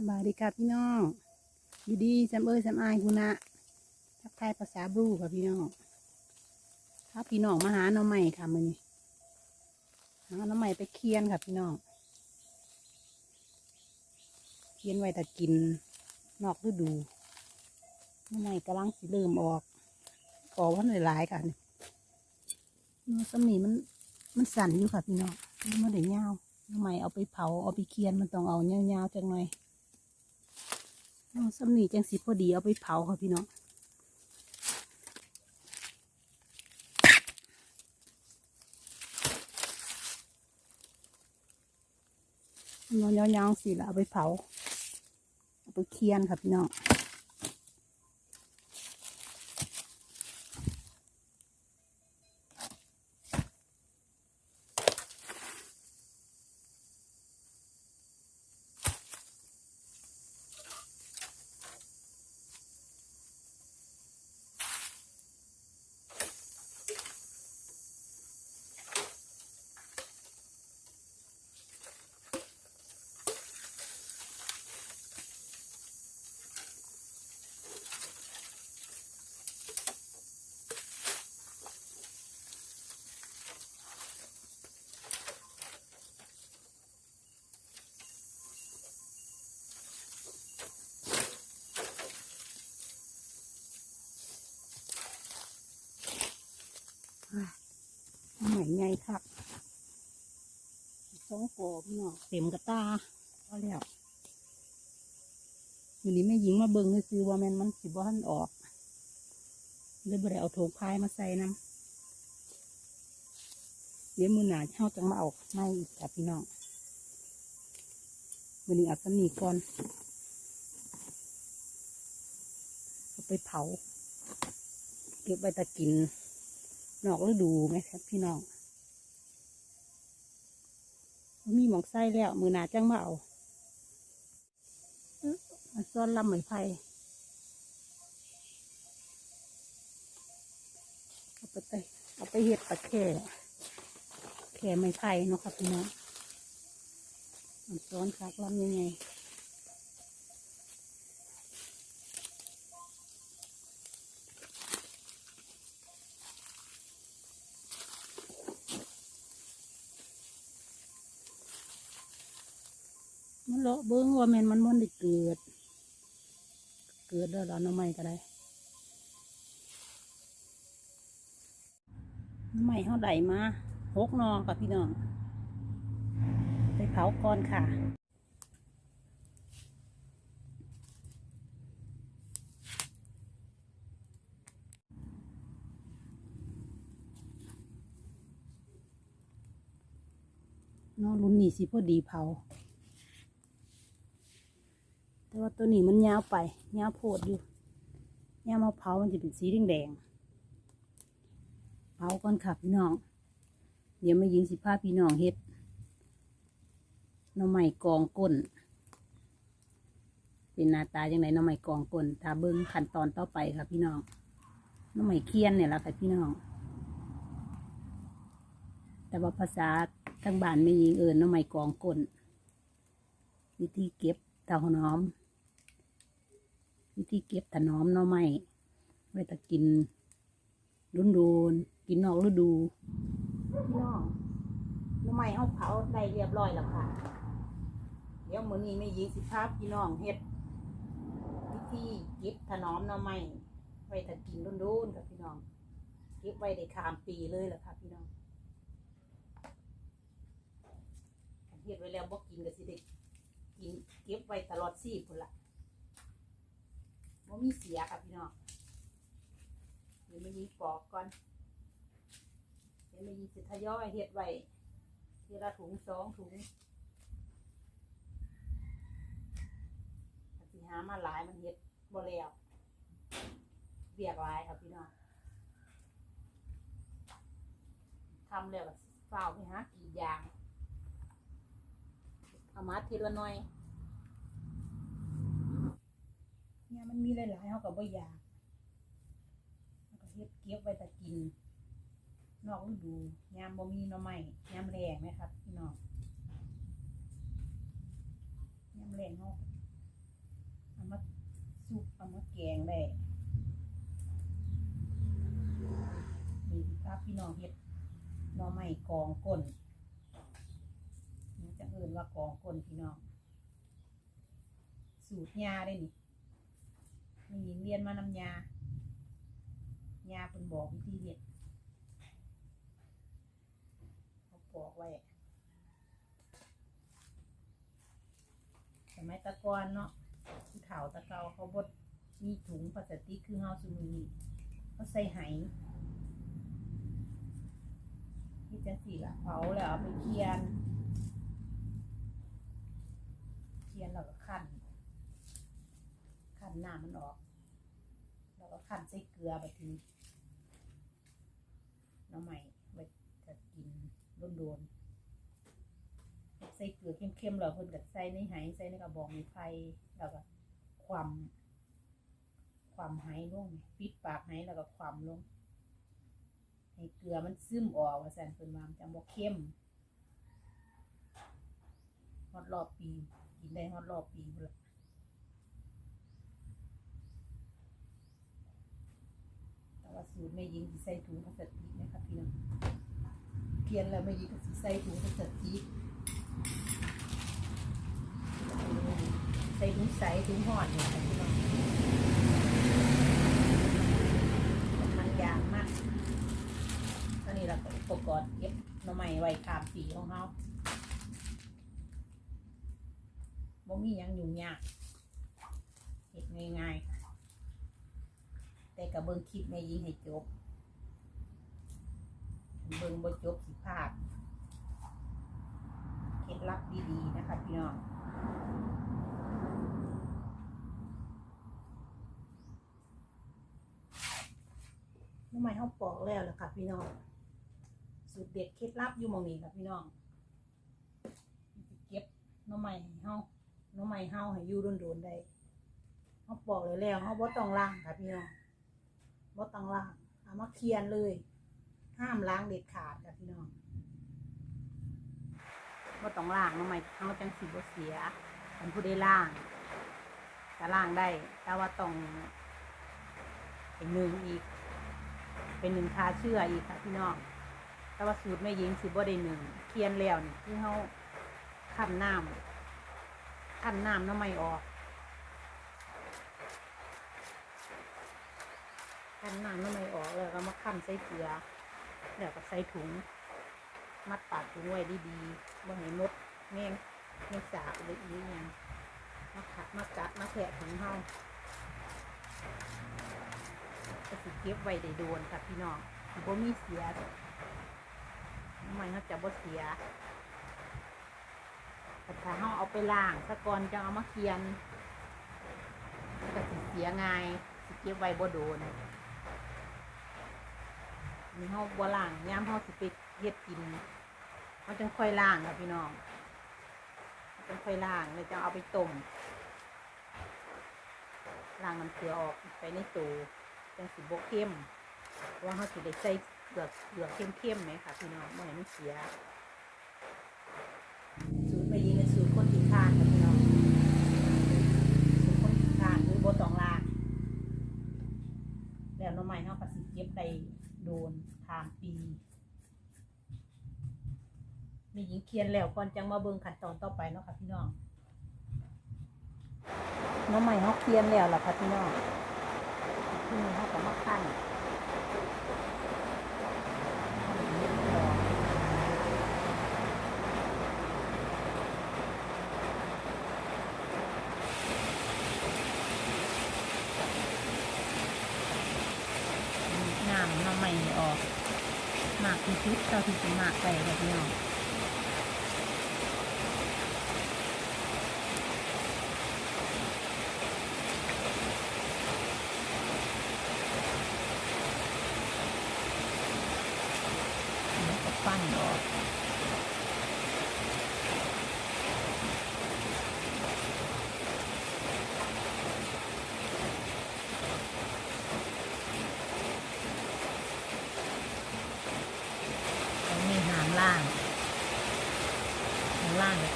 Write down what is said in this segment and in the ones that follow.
สบายดีครับพี่น้อง อยู่ดีจำเอ้ยจำอายคุณนะทักทายภาษาบูค่ะพี่น้องครับพี่น้องมาหาน้องใหม่ค่ะมือนี้หาน้องใหม่ไปเคียนค่ะพี่น้อง เคียนไว้แต่กิน นอกฤดูน้องใหม่กำลังสิเริ่มออกออกวันหลายๆค่ะนี่น้องสมีมันมันสั่นอยู่ค่ะพี่น้องมันไม่ได้ยาวน้องใหม่เอาไปเผาเอาไปเคียนมันต้องเอายาวๆจังหน่อย เอาสำนีจังสีพอดีเอาไปเผาค่ะพี่น้องน้องยาวๆสีละเอาไปเผาเอาไปเคียนค่ะพี่น้อง ไงครับสองโกพี่น้องเต็มกระตาพอแล้วอยู่นี้แม่หญิงมาเบิ่งเลยซื้อว่าแม่นมันสิบ่ทันออกเลยบ่ได้เอาโถงพายมาใส่น้ำเดี๋ยวมือหนาเช่าจังมาเอาไม่อีกครับพี่น้องวันนี้เอาสำนีก่อนเอาไปเผา เก็บไว้ตะกิน นอกฤดูไหมครับพี่น้อง มีหมองไส้แล้ว มือหนาจังมาเอาซ้อมาซ่อนลำไหมือนไผ่เอาไปเตเอาไปเห็ดปลาแข่แข่ไม้ไผ่เนาะครับพี่น้องซ้อนคักลำยังไง มันเลาะเบิ้งว่าแมนมันมันได้เกิด เกิดแล้วเราหน้ำใหม่ก็ได้หน้ำใหม่เขาได้มาหกนอค่ะพี่น้อง ไปเผาก่อนค่ะนอรุ่นนี้สิพอดีเผา ว่าตัวนี้มันยาวไปยาวโพดอยู่ยาวมาเผาวมันจะเป็นสีแดงๆเผาก่อนค่ะพี่น้อง เดี๋ยวมายิงสิผ้าพี่น้องเฮ็ดน้ำใหม่กองก้น เป็นหน้าตาอย่างไรน้ำใหม่กองก้นถ้าเบิ้งขั้นตอนต่อไปค่ะพี่น้องน้ำใหม่เคียนเนี่ยแหละค่ะพี่น้อง แต่ว่าภาษาทางบ้านไม่ยิงเอิญน้ำใหม่กองก้นวิธีเก็บเต่าหอม วิธีเก็บถนอมหน่อไม้ไว้แต่กินรุนรูนกินนอกฤดูพี่น้องหน่อไม้เอาเผาได้เรียบร้อยแล้วค่ะ เดี๋ยวมื้อนี้ไม่ยิงสิภาพพี่น้องเฮ็ดวิธีเก็บถนอมหน่อไม้ไว้แต่กินรุนรูนค่ะพี่น้องเก็บไว้ได้ข้ามปีเลยแหละค่ะพี่น้องเฮ็ดไว้แล้วบ่กินก็สิได้กินเก็บไว้ตลอดสี่พุ่นละ ว่ามีเสียค่ะพี่น้องเดี๋ยวมายิงปอกก่อนเดี๋ยวมายิงสิทยอยเฮ็ดไว้ทีละถุงสองถุงสิหามาหลายมันเฮ็ดบ่แล้วเบียกหลายค่ะพี่น้องทำแล้วก็เฝ้าวไปหากรีดยางเอามาทีละหน่อย เนี่ยมันมีหลายๆเขากับบ่อยากแล้วก็เฮ็ดเก็บไว้แต่กิน นอกฤดูยามบ่มีหน่อไม้ยามแรงไหมครับพี่น้องยามแรงเนาะเอามาซุปเอามาแกงได้นี่ครับพี่น้องเฮ็ดหน่อไม้กองก้นนี่จะเอื่นว่ากองก้นพี่น้องสูตรยาได้นี่ มีหญิงเรียนมานำยา ยาเป็นบอกวิธีเฮ็ดเขาบอกไว้สมัยตะกอนเนาะผู้เฒ่าตะเกาเขาบดมีถุงพลาสติกคือเฮาซุมือนี้เขาใส่ไหที่จะสีละเผาแล้วเอาไปเคียน เคียนแล้วก็คั่น คั่นน้ำมันออก แล้วก็คั่นใส่เกลือไปทีน้ำใหม่ไว้จะกินโดนๆใส่เกลือเข้มๆแล้วเพิ่นก็ใส่ในไหใส่ในกระบอกไม้ไผ่แล้วก็ความความไหลงปิดปากไหแล้วก็ความลงให้เกลือมันซึมออกว่าซั่นเพิ่นว่ามันจังบ่เข้มฮอดรอบปีกินได้ฮอดรอบปีพุ่นละแต่ว่า สูตรแม่หญิงสิใส่ถุงพลาสติกนะครับพี่น้องเพียนแล้วแม่หญิงก็สิใส่ถุงพลาสติกใส่ถุงใสถุงห่อนเนี่ยค่ะพี่น้องมันยางมากตอนนี้เราก็อุปกรณ์เก็บหน่อไม้ไว้ขามปีของเขาบ่มียังอยุ่ยากเห็ดง่ายๆค่ะ แต่กับเบิ่งคลิปแม่ยิงให้จบ เบิ่งบ่จบสิพลาดเคล็ดลับดีๆนะคะพี่น้องน้ำมันเขาปอกแล้วแหละค่ะพี่น้องสูตรเด็ดเคล็ดลับอยู่มองนี้ค่ะพี่น้องเก็บน้ำมันให้เฮาน้ำมันเฮาให้อยู่โดนๆได้เขาปอกเลยแล้วเขาบ่ต้องล้างค่ะพี่น้อง บ่ต้องล้างเอามาเคียนเลย ห้ามล้างเด็ดขาดค่ะพี่น้องบ่ต้องล้างหน้ำมันเฮาจังสิบ่เสียมันผู้ได้ล้างก็ล้างได้ แต่ว่าต้องเป็นหนึ่งอีก เป็นหนึ่งคาเชื่ออีกค่ะพี่น้องแต่ว่าสูตรแม่หญิงสิบ่ได้หนึ่งเคียนแล้วนี่คือเขาขั้นน้ำขั้นน้ำน้ำไม่ออก ขั้นน้ำน้ำไม่ออกแล้วก็มาขั้นใส่เกลือแล้วก็ใส่ถุง มัดปากถุงไว้ดีๆบ่ให้มดแมงแมงสาบหรืออีกอย่างมาขัดมากัดมาแทะถุงเฮาก็สิเก็บไว้ได้โดนค่ะพี่น้องสิบ่มีเสียทำไมเขาจะบ่เสียแต่ถ้าเขาเอาไปล้างสะกอนจะเอามาเคียนมันก็สิเสียง่ายสิเก็บไว้บ่โดน นี่เขาบ่ล้างยามเขาสิไปเฮ็ดกินเขาจังค่อยล้างค่ะพี่น้องมันจังค่อยล้างเลยจะเอาไปต้มล้างน้ำเกลือออกไปในตู้จังสิบกเข้มเพราะว่าเขาสิได้ใส่เกลือเกลือเข้มๆไหมค่ะพี่น้องไม่ให้มันเสีย สูตรไม่ยิงเป็นสูตรคนกินทานค่ะพี่น้องสูตรคนกินทานคือโบตองลางแล้วหน้องใหม่เขาก็สิเก็บได้โดนทางปีมีหญิง เคียนแล้วก่อนจังมาเบิ่งขั้นตอนต่อไปเนาะค่ะพี่น้องน้องใหม่เขาเคียนแล้วล่ะค่ะพี่น้องที่นี่เขาก็มาขั้นน้ำน้ำใหม่ออกหมากที่ชุดเท่าที่จะหมากไปแบบนี้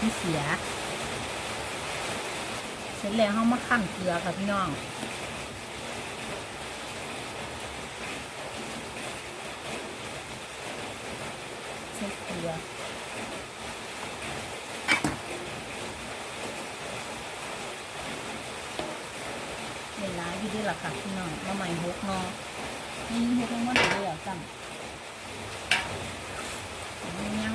มันเสีย เสร็จแล้วเขามาขั้นเกลือค่ะพี่น้องเช็ดเกลือเวลาอยู่ด้วยหลักค่ะพี่น้องมาใหม่หกนอนี่หกนอมันเดือดจังยัง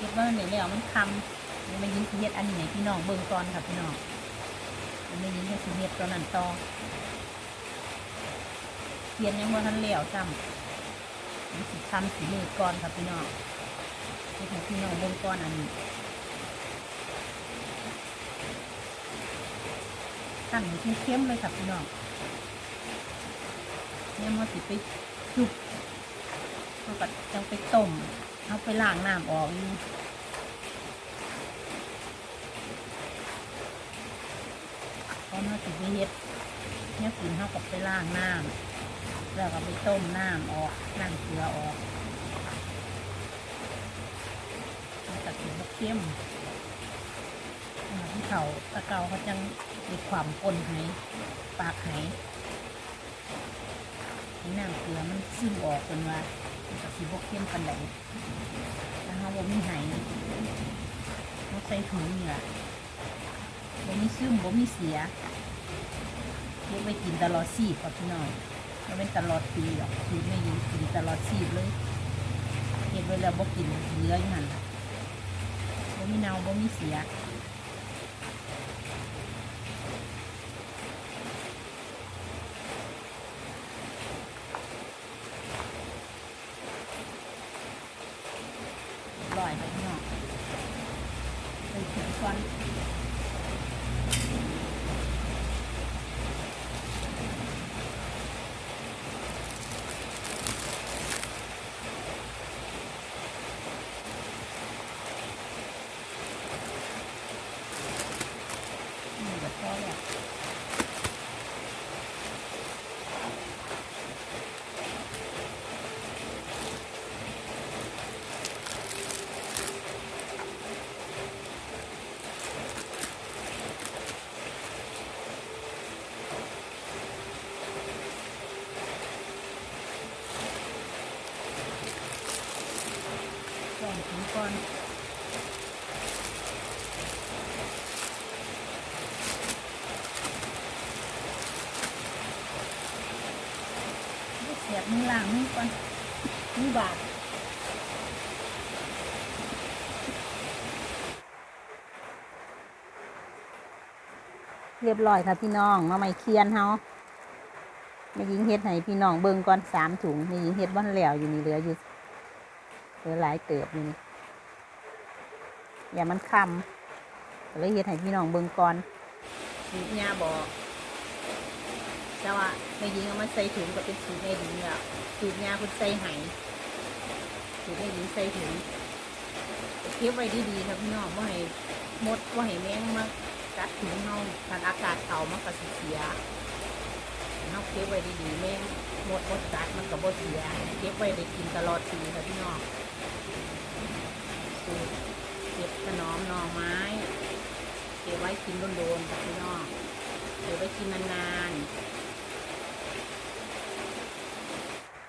คิดว่าเนี่ยแล้วมันคำมันไม่ยิงสิเฮ็ดอันนี้ให้พี่น้องเบิ่งก่อนค่ะพี่น้องมันไม่ยิงให้สิเฮ็ดตอนนั้นต่อเขียนยังว่าทันแล้วจำมันสิทำสีมือก่อนค่ะพี่น้องเฮ็ดให้พี่น้องเบิ่งก่อนอันนี้หั่นให้เข้มๆเลยค่ะพี่น้องเนี่ยมันสิไปจุบเราก็จังไปต้ม เอาไปล้างน้ำออกอยู่พอมาสิไปเฮ็ดเนี่ยกินเขากับไปล้างน้ำแล้วก็ไปต้มน้ำออกน้ำเกลือออกมันก็สิบ่เข้มอ่าที่เขาตะเกาเขาจังมีความปนไหปากไห้น้ำเกลือมันซึมออกเป็นว่า สีบกเข้มกันไดถ้าเขาบ่มีไหเราใส่ถุงนี่ล่ะบ่มีซึมบ่มีเสียเก็บไว้กินตลอดชีพครับพี่น้องไม่เป็นตลอดปีหรอกคือไม่ยิงกินตลอดชีพเลยเก็บไว้แล้วบ่กินเหลืออย่างนั้นบ่มีเน่าบ่มีเสีย ลอยไปข้างนอกไปถึงก่อนนี่แบบพอแล้ว ก่อนถึงก่อนเสียบมือล่างมือก่อนมือบาดเรียบร้อยค่ะพี่น้องมาไม่เคียนเฮาไม่ยิงเฮ็ดให้พี่น้องเบิ่งก่อนสามถุงไม่ยิงเฮ็ดบ้านแล้วอยู่นี่เหลืออยู่เหลือหลายเติบอยู่นี่ อย่ามันคำก็เลยเฮ็ดให้พี่น้องเบิ่งก่อนสูตรยาบอกแต่ว่าไม่ยิงเอามาใส่ถุงก็เป็นสูตรแม่ยิงอะสูตรยาคุณใส่ไหสูตรแม่ยิงใส่ถุงเก็บไว้ดีๆครับพี่น้องว่าให้มดว่าให้แมงมากัดถุงเฮาถ้าอากาศเก่ามันก็สิเสียเฮาเก็บไว้ดีๆแม่งมดมดกัดมันก็บ่เสียเก็บไว้ได้กินตลอดปีค่ะพี่น้องสูตรเก็บถนอ มหน่อไม้เก็บไว้กินโดนๆค่ะพี่น้องเก็บไว้กินนานๆ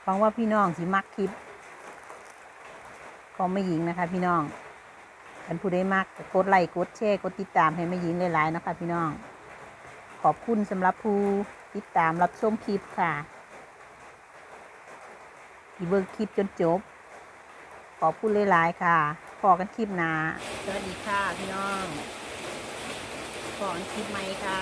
หวังว่าพี่น้องสิมักคลิปของไม่หญิงนะคะ พี่น้องท่านผู้ได้มากกดไลค์กดแชร์กดติดตามให้แม่หญิงหลายๆนะคะ พี่น้อง ขอบคุณสำหรับผู้ติดตามรับชมคลิปค่ะที่เบิ่งคลิปจนจบ ขอบคุณหลายๆค่ะ พอกันคลิปหนาสวัสดีค่ะพี่น้องพอกันคลิปไหมค่ะ